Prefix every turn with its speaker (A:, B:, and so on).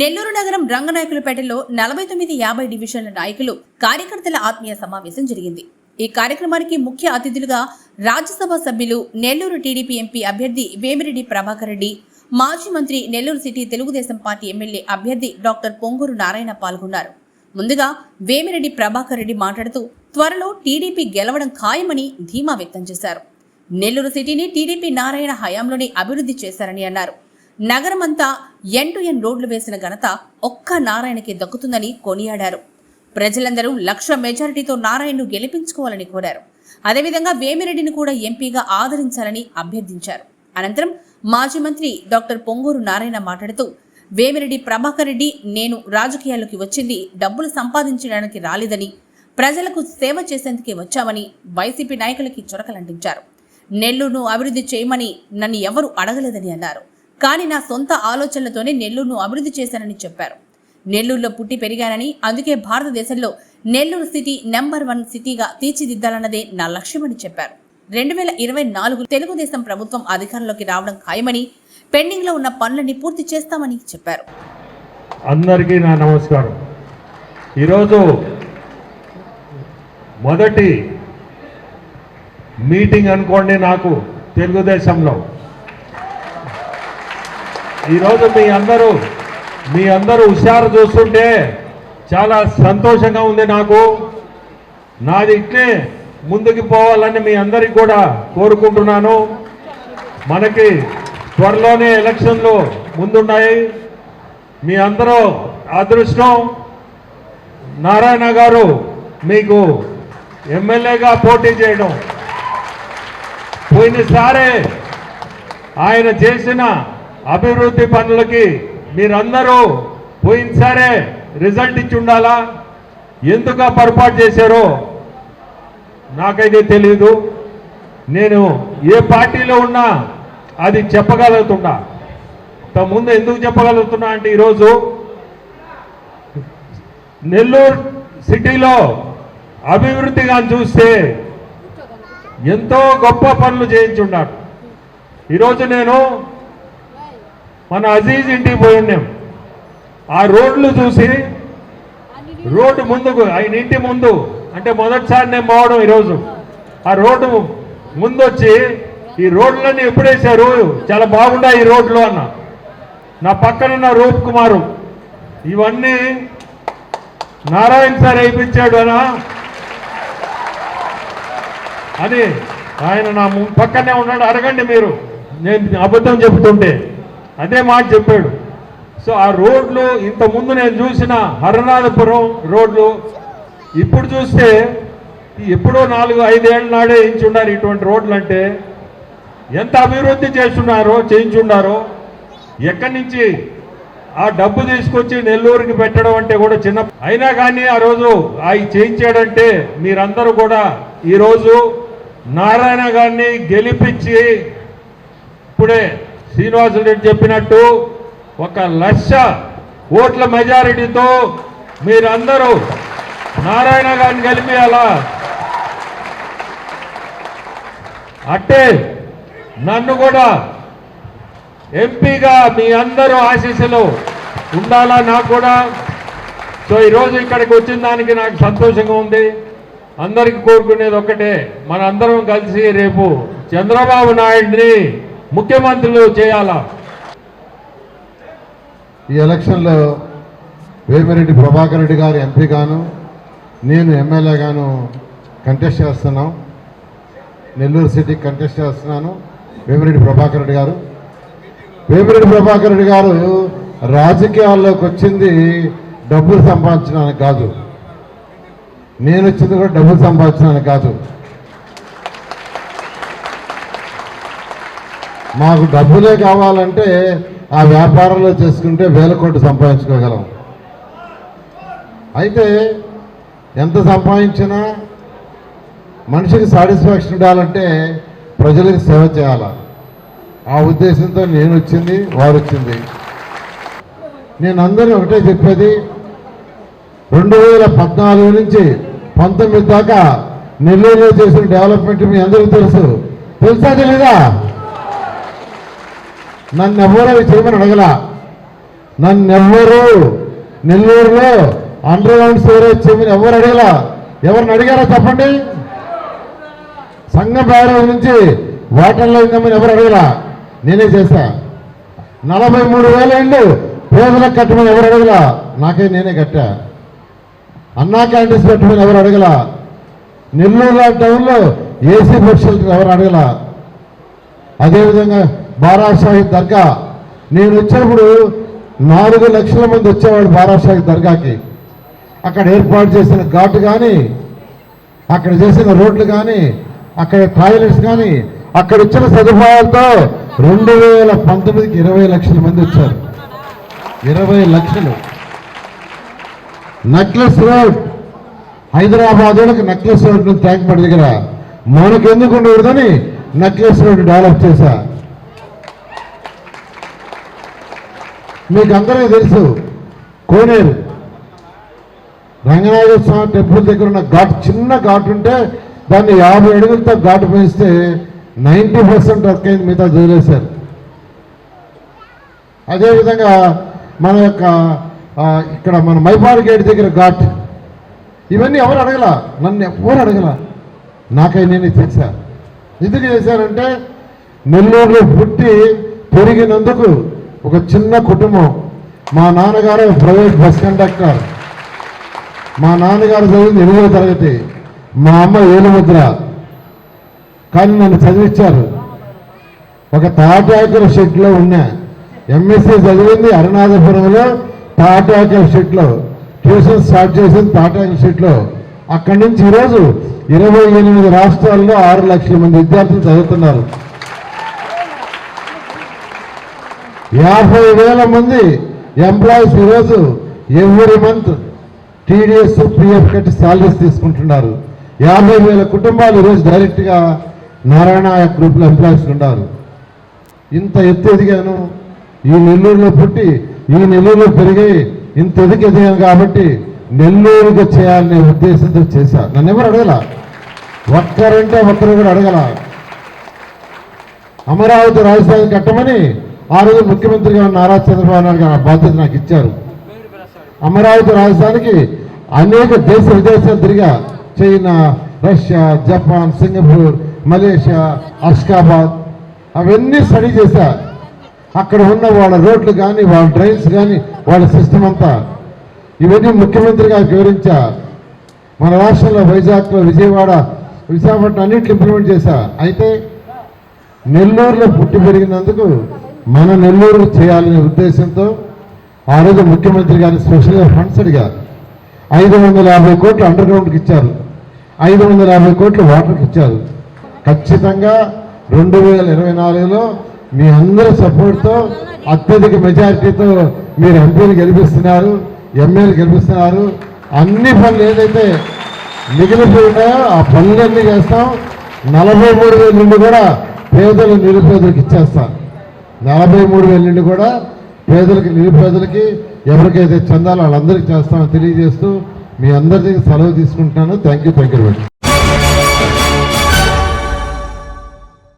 A: నెల్లూరు నగరం రంగనాయకులపేటలో నలభై తొమ్మిది యాభై డివిజన్ల నాయకులు కార్యకర్తల ఆత్మీయ సమావేశం జరిగింది. ఈ కార్యక్రమానికి ముఖ్య అతిథులుగా రాజ్యసభ సభ్యులు నెల్లూరు టీడీపీ ఎంపీ అభ్యర్థి వేమిరెడ్డి ప్రభాకర్ రెడ్డి మాజీ మంత్రి Nellore city Telugu Desam party MLA అభ్యర్థి డాక్టర్ పొంగూరు నారాయణ పాల్గొన్నారు. ముందుగా వేమిరెడ్డి ప్రభాకర్ రెడ్డి మాట్లాడుతూ త్వరలో టీడీపీ గెలవడం ఖాయమని ధీమా వ్యక్తం చేశారు. నెల్లూరు సిటీని టీడీపీ నారాయణ హయాంలోనే అభివృద్ధి చేశారని అన్నారు. నగరమంతా ఎన్ టు ఎన్ రోడ్లు వేసిన ఘనత ఒక్క నారాయణకి దక్కుతుందని కొనియాడారు. ప్రజలందరూ లక్ష మెజారిటీతో నారాయణను గెలిపించుకోవాలని కోరారు. అదేవిధంగా వేమిరెడ్డిని కూడా ఎంపీగా ఆదరించాలని అభ్యర్థించారు. అనంతరం మాజీ మంత్రి డాక్టర్ పొంగూరు నారాయణ మాట్లాడుతూ వేమిరెడ్డి ప్రభాకర్ రెడ్డి నేను రాజకీయాల్లోకి వచ్చింది డబ్బులు సంపాదించడానికి రాలేదని ప్రజలకు సేవ చేసేందుకే వచ్చామని వైసీపీ నాయకులకి చొరకలంటించారు. నెల్లూరును అభివృద్ధి చేయమని నన్ను ఎవరు అడగలేదని అన్నారు. కానీ నా సొంత ఆలోచనలతోనే నెల్లూరును అభివృద్ధి చేశానని చెప్పారు. నెల్లూరులో పుట్టి పెరిగానని అందుకే భారతదేశంలో నెల్లూరు సిటీ నెంబర్ వన్ సిటీగా తీర్చిదిద్దాలన్నదే నా లక్ష్యమని చెప్పారు. రెండు వేల ఇరవై నాలుగు తెలుగుదేశం ప్రభుత్వం అధికారంలోకి రావడం ఖాయమని పెండింగ్లో ఉన్న పనులన్నీ పూర్తి చేస్తామని చెప్పారు.
B: అందరికీ నా నమస్కారం. ఈరోజు మొదటి మీటింగ్ అనుకోండి నాకు తెలుగుదేశంలో. ఈరోజు మీ అందరూ మీ అందరూ హుషారు చూస్తుంటే చాలా సంతోషంగా ఉంది నాకు. నాది ఇట్లే ముందుకు పోవాలని మీ అందరికి కూడా కోరుకుంటున్నాను. మనకి త్వరలోనే ఎలక్షన్లు ముందున్నాయి. మీ అందరూ అదృష్టం. నారాయణ గారు మీకు ఎమ్మెల్యేగా పోటీ చేయడం. పోయినసారే ఆయన చేసిన అభివృద్ధి పనులకి మీరందరూ పోయినసారే రిజల్ట్ ఇచ్చి ఉండాలా? ఎందుకు పొరపాటు చేశారో నాకైతే తెలియదు నేను ఏ పార్టీలో ఉన్నా అది చెప్పగలుగుతున్నా. ఇంత ముందు ఎందుకు చెప్పగలుగుతున్నా అంటే ఈరోజు నెల్లూరు సిటీలో అభివృద్ధిగా చూస్తే ఎంతో గొప్ప పనులు చేయించున్నాడు ఈరోజు నేను మన అజీజ్ ఇంటికి పోయి ఉన్నాం ఆ రోడ్లు చూసి రోడ్డు ముందుకు ఆయన ఇంటి ముందు అంటే మొదటిసారి నేను పోవడం ఈరోజు. ఆ రోడ్డు ముందు వచ్చి ఈ రోడ్లన్నీ ఎప్పుడేసారు చాలా బాగున్నాయి ఈ రోడ్లు అన్న. నా పక్కనున్న రూప్ కుమారు. ఇవన్నీ నారాయణ సార్ వేయించాడు అనా అని ఆయన నా పక్కనే ఉన్నాడు. అడగండి మీరు. నేను అబద్ధం చెబుతుంటే. అదే మాట చెప్పాడు. సో ఆ రోడ్లు ఇంతకుముందు నేను చూసిన హరనాథపురం రోడ్లు ఇప్పుడు చూస్తే ఎప్పుడో నాలుగు ఐదేళ్ళ నాడే వేయించున్నారు ఇటువంటి రోడ్లు అంటే ఎంత అభివృద్ధి చేస్తున్నారో చేయించున్నారో ఎక్కడి నుంచి ఆ డబ్బు తీసుకొచ్చి నెల్లూరుకి పెట్టడం అంటే కూడా చిన్న అయినా కానీ ఆ రోజు అవి చేయించాడంటే మీరందరూ కూడా ఈరోజు నారాయణ గారిని గెలిపించి ఇప్పుడే శ్రీనివాసులు చెప్పినట్టు ఒక లక్ష ఓట్ల మెజారిటీతో మీరందరూ నారాయణ గారిని గెలిపియాలా అట్టే నన్ను కూడా ఎంపీగా మీ అందరూ ఆశీస్సులు ఉండాలా నాకు కూడా. సో ఈరోజు ఇక్కడికి వచ్చిన దానికి నాకు సంతోషంగా ఉంది. అందరికీ కోరుకునేది ఒకటే మనందరం కలిసి రేపు చంద్రబాబు నాయుడిని ముఖ్యమంత్రులు చేయాలా?
C: ఈ ఎలక్షన్లో వేమిరెడ్డి ప్రభాకర్ రెడ్డి గారు ఎంపీ గాను నేను ఎమ్మెల్యే గాను కంటెస్ట్ చేస్తున్నాం. నెల్లూరు సిటీకి కంటెస్ట్ చేస్తున్నాను వేమిరెడ్డి ప్రభాకర్ రెడ్డి గారు. వేమిరెడ్డి ప్రభాకర్ రెడ్డి గారు రాజకీయాల్లోకి వచ్చింది డబ్బులు సంపాదించడానికి కాదు. నేను వచ్చింది కూడా డబ్బులు సంపాదించడానికి కాదు. మాకు డబ్బులే కావాలంటే ఆ వ్యాపారంలో చేసుకుంటే వేల కోట్లు సంపాదించుకోగలం. అయితే ఎంత సంపాదించినా మనిషికి సాటిస్ఫాక్షన్ ఉండాలంటే ప్రజలకు సేవ చేయాల? ఆ ఉద్దేశంతో నేను వచ్చింది వారు వచ్చింది. నేను అందరినీ ఒకటే చెప్పేది రెండు వేల పద్నాలుగు నుంచి పంతొమ్మిది దాకా నెల్లూరులో చేసిన డెవలప్మెంట్ మీ అందరికీ తెలుసు. తెలుసా తెలీదా? నన్నెవ్వరూ ఎవరు అవి చేయమని అడగల. నన్నెవ్వరూ నెల్లూరులో అండర్ గ్రౌండ్ స్టోరేజ్ చేయమని ఎవరు అడగలా. ఎవరిని అడిగారా చెప్పండి? సంఘం బ్యారేజ్ నుంచి వాటర్లో ఉందామని ఎవరు అడగలా? నేనే చేశా. నలభై మూడు వేల ఇండ్లు పేదలకు కట్టమని ఎవరు అడగలా? నాకే నేనే కట్టా. అన్నా క్యాంటీన్స్ పెట్టమని ఎవరు అడగలా? నెల్లూరు టౌన్లో ఏసీ బస్ షెల్టర్ ఎవరు అడగలా? అదేవిధంగా బారాసాహి దర్గా. నేను వచ్చినప్పుడు నాలుగు లక్షల మంది వచ్చేవాడు బారాసాహి దర్గాకి. అక్కడ ఏర్పాటు చేసిన ఘాటు కానీ అక్కడ చేసిన రోడ్లు కానీ అక్కడ టాయిలెట్స్ కానీ అక్కడ ఇచ్చిన సదుపాయాలతో రెండు వేల పంతొమ్మిదికి ఇరవై లక్షల మంది వచ్చారు. ఇరవై లక్షలు. Necklace road. హైదరాబాద్ వాళ్ళకి నక్లెస్ రోడ్ నుంచి ట్యాంక్ పడి దగ్గర. మనకు ఎందుకు ఉండకూడదని నక్లెస్ రోడ్ డెవలప్ చేశా. మీకు అందరికీ తెలుసు కోనేరు. రంగనాథ స్వామి టెంపుల్ దగ్గర ఉన్న ఘాట్ చిన్న ఘాట్ ఉంటే దాన్ని యాభై అడుగులతో ఘాటు పెంచితే నైంటీ పర్సెంట్ వర్క్ అయింది మిగతా వదిలేశారు అదేవిధంగా మన యొక్క ఇక్కడ మన మైపాల్ గేట్ దగ్గర ఘాట్. ఇవన్నీ ఎవరు అడగల? నన్ను ఎవరు అడగల? నాకై నేను చేశా. ఎందుకు చేశారంటే నెల్లూరులో పుట్టి పెరిగినందుకు ఒక చిన్న కుటుంబం. మా నాన్నగారు ప్రైవేట్ బస్ కండక్టర్. మా నాన్నగారు చదివింది ఎనిమిదో తరగతి. మా అమ్మ ఏలుముద్ర కానీ నన్ను చదివించారు ఒక తాటాకుల షెడ్లో ఉన్నా. ఎంఎస్సీ చదివింది అరుణాచపురంలో తాటాకుల షెడ్లో. ట్యూషన్ స్టార్ట్ చేసింది తాటాకుల షెడ్లో. అక్కడి నుంచి ఈరోజు ఇరవై ఎనిమిది రాష్ట్రాల్లో ఆరు లక్షల మంది విద్యార్థులు చదువుతున్నారు. యాభై వేల మంది ఎంప్లాయీస్ ఈరోజు ఎవ్రీ మంత్ టీడీఎస్ పిఎఫ్ కట్టి సాలరీస్ తీసుకుంటున్నారు. యాభై వేల కుటుంబాలు ఈరోజు డైరెక్ట్గా నారాయణ గ్రూప్లో ఎంప్లాయీస్ ఉన్నారు. ఇంత ఎత్తు ఎదిగాను. ఈ నెల్లూరులో పుట్టి ఈ నెల్లూరులో పెరిగి ఇంత ఎదుగు ఎదిగాను కాబట్టి నెల్లూరుగా చేయాలనే ఉద్దేశంతో చేశా. నన్ను ఎవరు అడగల? ఒక్కరంటే ఒక్కరు కూడా అడగల. అమరావతి రాజధాని కట్టమని ఆ రోజు ముఖ్యమంత్రిగా ఉన్న నారా చంద్రబాబు నాయుడు గారు బాధ్యత నాకు ఇచ్చారు. అమరావతి రాజధానికి అనేక దేశ విదేశాలు తిరిగా China Russia Japan Singapore Malaysia Ashgabat అవన్నీ స్టడీ చేశా. అక్కడ ఉన్న వాళ్ళ రోడ్లు కానీ వాళ్ళ డ్రైన్స్ కానీ వాళ్ళ సిస్టమ్ అంతా ఇవన్నీ ముఖ్యమంత్రి గారికి వివరించా. మన రాష్ట్రంలో వైజాగ్లో విజయవాడ విశాఖపట్నం అన్నింటిని ఇంప్లిమెంట్ చేశా. అయితే నెల్లూరులో పుట్టి పెరిగినందుకు మన నెల్లూరు చేయాలనే ఉద్దేశంతో ఆ రోజు ముఖ్యమంత్రి గారు స్పెషల్గా ఫండ్స్ అడిగారు. ఐదు వందల యాభై కోట్లు అండర్ గ్రౌండ్కి ఇచ్చారు. ఐదు వందల యాభై కోట్లు వాటర్కి ఇచ్చారు. ఖచ్చితంగా రెండు వేల ఇరవై నాలుగులో మీ అందరి సపోర్ట్తో అత్యధిక మెజారిటీతో మీరు ఎంపీలు గెలిపిస్తున్నారు ఎమ్మెల్యేలు గెలిపిస్తున్నారు. అన్ని పనులు ఏదైతే మిగిలిపోయి ఉన్నాయో ఆ పనులన్నీ చేస్తాం. నలభై మూడు వేల నుండి కూడా పేదలు నిరుపేదలకు ఇచ్చేస్తాం నలభై మూడు వేల నుండి కూడా పేదలకి నిరుపేదలకి ఎవరికైతే చందాలో వాళ్ళందరికీ చేస్తామని తెలియజేస్తూ మీ అందరి దగ్గర సెలవు తీసుకుంటున్నాను. Thank you thank you much